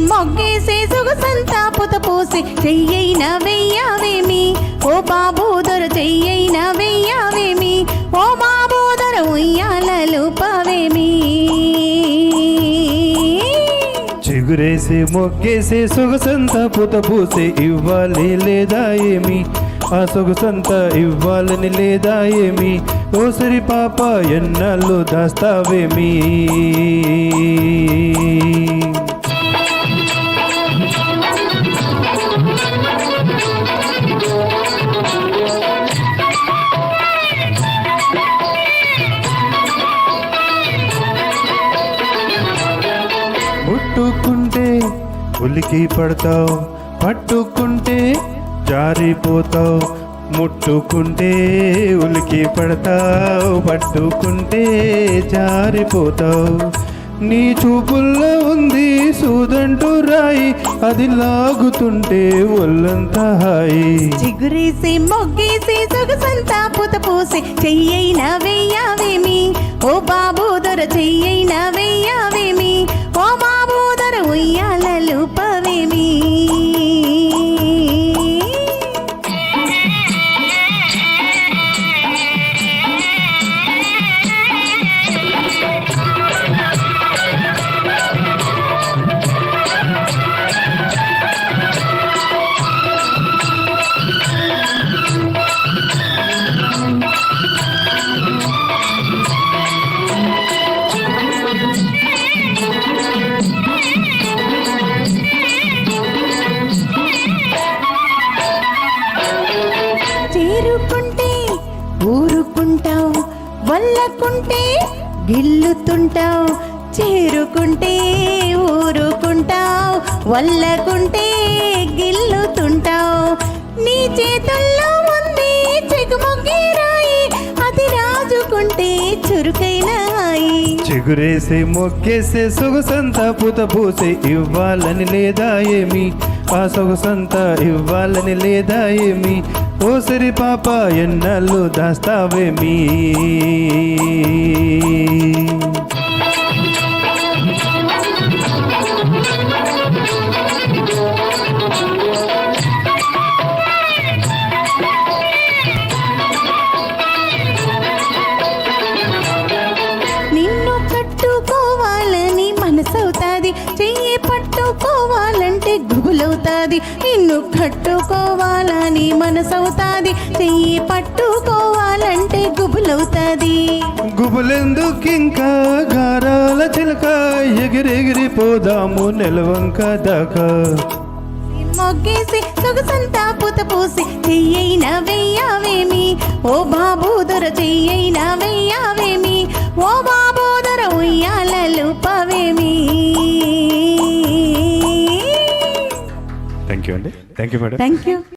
మొగ్గేసే సొగసంతా పుత పోసి చెయ్యైన వెయ్యావేమి? ఓ బాబు చెయ్యైన వెయ్యావేమి? ఓ బాబు ఉయ్యాలలు పవేమి చిగురేసి మొగ్గేసి సొగసంత పుత పూసి ఇవ్వాలి లేదా ఏమి? ఆ సొగసంత ఇవ్వాలని లేదా ఏమి? ఓసరి పాప ఎన్నాళ్ళు దాస్తావేమీ? పట్టుకుంటే ఉలికి పడతావు. పట్టుకుంటే జారిపోతావు. ముట్టుకుంటే ఉలికి పడతావు. పట్టుకుంటే జారిపోతావు. నీ చూపుల్లో ఉంది సూదంటూ రాయి. అది లాగుతుంటే ఒళ్ళంతా హాయి. చిగురేసి మొగ్గేసి సొగసంతా పూత పూసి చెయ్యైనా వెయ్యావేమి ఓ బాబు దొర చెయ్యైన చేరుకుంటే ఊరుకుంటావు వల్లకుంటే గిల్లుతుంటావు చేరుకుంటే ఊరుకుంటావు వల్లకుంటే గిల్లుతుంటావు నీ చేతుల్లో ఉంది చెగుమొగ్గి రాయి అది రాజుకుంటే చురుకైన చిగురేసి మొక్కేసే సొగసంత పూత పూసే ఇవ్వాలని లేదా ఏమి? ఆ సొగసంత ఇవ్వాలని లేదా ఏమి? ఓసరి పాప ఎన్నాళ్ళు దాస్తావేమీ? గుబులవుతాది నిన్ను కట్టుకోవాలని మనసవుతాది. చెయ్యి పట్టుకోవాలంటే గుబులవుతాది. గుబులెందుకింకా? గారాల చిలక ఎగిరెగిరి పోదాము నెలవంక దాకా. మొగ్గేసి సొగసంతా పుత పూసి చెయ్యైన వెయ్యావేమి? ఓ బాబు దొర చెయ్యైన వెయ్యావేమి? ఓ బాబు అండి thank you madam thank you